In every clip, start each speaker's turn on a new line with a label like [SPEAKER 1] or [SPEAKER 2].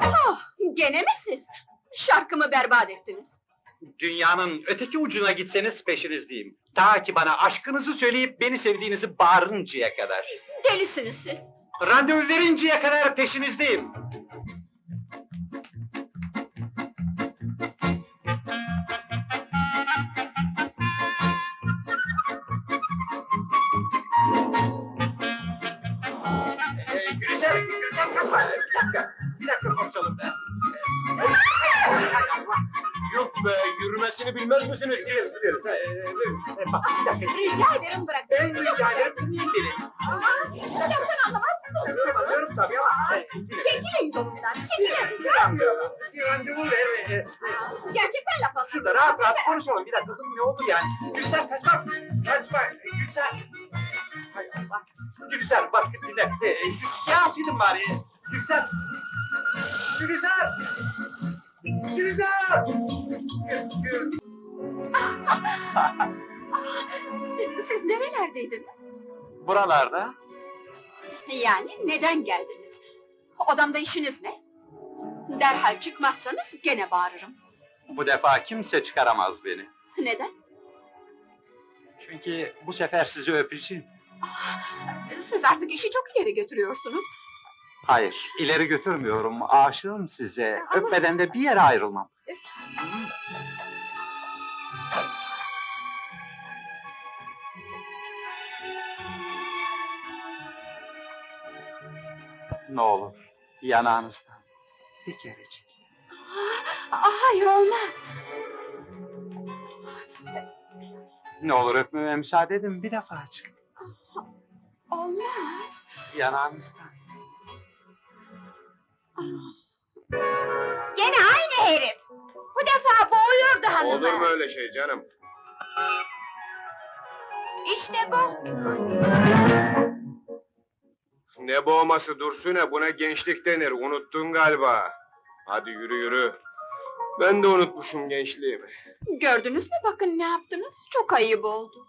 [SPEAKER 1] Ah, gene mi siz? Şarkımı berbat ettiniz.
[SPEAKER 2] Dünyanın öteki ucuna gitseniz peşinizdeyim. Ta ki bana aşkınızı söyleyip beni sevdiğinizi bağırıncaya kadar.
[SPEAKER 1] Delisiniz siz.
[SPEAKER 2] Randevu verinceye kadar peşinizdeyim. Dakika, bir dakika konuşalım da. Yok be, yürümesini bilmez misiniz? Biliriz, biliriz. Ee, e, bak, bir dakika.
[SPEAKER 1] Rica ederim bırak.
[SPEAKER 2] Ben rica ederim, dinleyin beni.
[SPEAKER 1] Aa, laftan anlamaz mısınız?
[SPEAKER 2] Anlıyorum tabii ama... e, dakika.
[SPEAKER 1] Çekilin yolumdan, çekilin.
[SPEAKER 2] Bir randevu, bir randevu ver. e,
[SPEAKER 1] Gerçekten laf anlamaz.
[SPEAKER 2] Şurada rahat rahat konuşalım. Bir dakika, dur ne oldu yani? Gülser kaçma, kaçma. Gülser. Hay Allah. Gülser bak dinle. E, şu siyasiydin bari. Gülser. Gülser. Gülser. Gül, Gül.
[SPEAKER 1] Siz nerelerdeydiniz?
[SPEAKER 2] Buralarda.
[SPEAKER 1] Yani neden geldiniz? Odamda işiniz ne? Derhal çıkmazsanız gene bağırırım.
[SPEAKER 2] Bu defa kimse çıkaramaz beni.
[SPEAKER 1] Neden?
[SPEAKER 2] Çünkü bu sefer sizi öpeceğim.
[SPEAKER 1] Siz artık işi çok ileri götürüyorsunuz.
[SPEAKER 2] Hayır, ileri götürmüyorum. Aşığım size.
[SPEAKER 1] Ama-
[SPEAKER 2] Öpmeden de bir yere ayrılmam. Ne olur, yanağınızdan bir kerecik.
[SPEAKER 1] Aa, hayır olmaz.
[SPEAKER 2] Ne olur öpmeme müsaade edin bir defacık.
[SPEAKER 1] Olmaz.
[SPEAKER 2] Yanağınızdan.
[SPEAKER 1] Herif. Bu defa boğuyordu hanımı.
[SPEAKER 3] Olur mu öyle şey canım?
[SPEAKER 1] İşte bu.
[SPEAKER 3] Ne boğması Dursune, buna gençlik denir. Unuttun galiba. Hadi yürü yürü. Ben de unutmuşum gençliğimi.
[SPEAKER 1] Gördünüz mü bakın ne yaptınız? Çok ayıp oldu.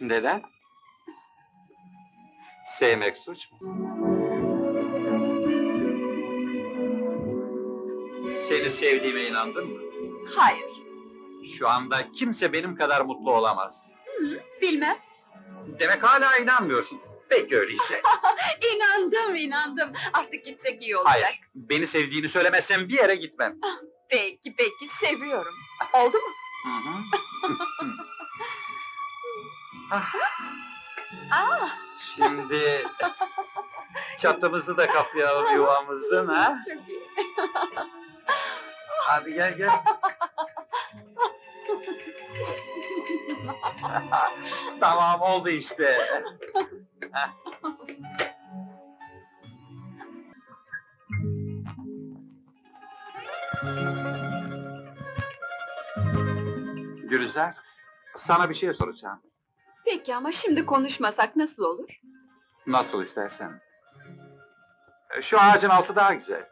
[SPEAKER 2] Neden? Sevmek suç mu? Seni sevdiğime inandın mı?
[SPEAKER 1] Hayır.
[SPEAKER 2] Şu anda kimse benim kadar mutlu olamaz.
[SPEAKER 1] Bilmem.
[SPEAKER 2] Demek hala inanmıyorsun. Peki öyleyse.
[SPEAKER 1] İnandım inandım. Artık gitsek iyi olacak.
[SPEAKER 2] Hayır, beni sevdiğini söylemezsen bir yere gitmem.
[SPEAKER 1] Peki peki seviyorum. Oldu mu?
[SPEAKER 2] Hı hı. Ah,
[SPEAKER 1] Aa,
[SPEAKER 2] Şimdi çatımızı da kapayalım yuvamızın ha.
[SPEAKER 1] çok iyi.
[SPEAKER 2] Hadi gel gel. tamam oldu işte. Heh. Gülizar, sana bir şey soracağım.
[SPEAKER 1] Peki ama şimdi konuşmasak nasıl olur?
[SPEAKER 2] Nasıl istersen. Şu ağacın altı daha güzel.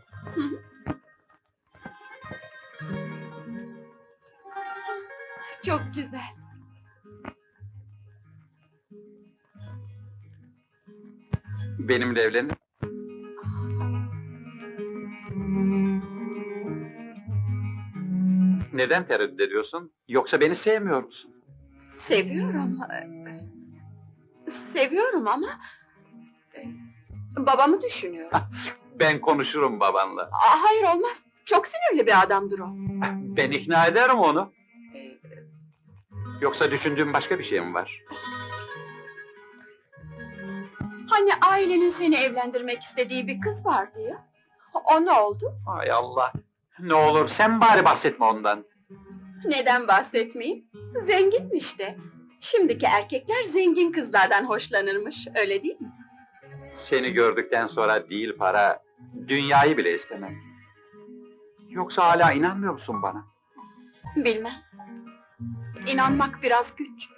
[SPEAKER 1] Çok güzel.
[SPEAKER 2] Benimle evlenir. Neden tereddüt ediyorsun? Yoksa beni sevmiyor musun?
[SPEAKER 1] Seviyorum. Seviyorum ama... e, Babamı düşünüyorum.
[SPEAKER 2] Ben konuşurum babanla.
[SPEAKER 1] Aa, hayır olmaz. Çok sinirli bir adamdır o.
[SPEAKER 2] Ben ikna ederim onu. Yoksa düşündüğün başka bir şey mi var?
[SPEAKER 1] Hani ailenin seni evlendirmek istediği bir kız vardı ya. O ne oldu?
[SPEAKER 2] Hay Allah. Ne olur sen bari bahsetme ondan.
[SPEAKER 1] Neden bahsetmeyeyim? Zenginmiş de. Şimdiki erkekler zengin kızlardan hoşlanırmış, öyle değil mi?
[SPEAKER 2] Seni gördükten sonra değil para, dünyayı bile istemem. Yoksa hala inanmıyor musun bana?
[SPEAKER 1] Bilmem inanmak biraz güç.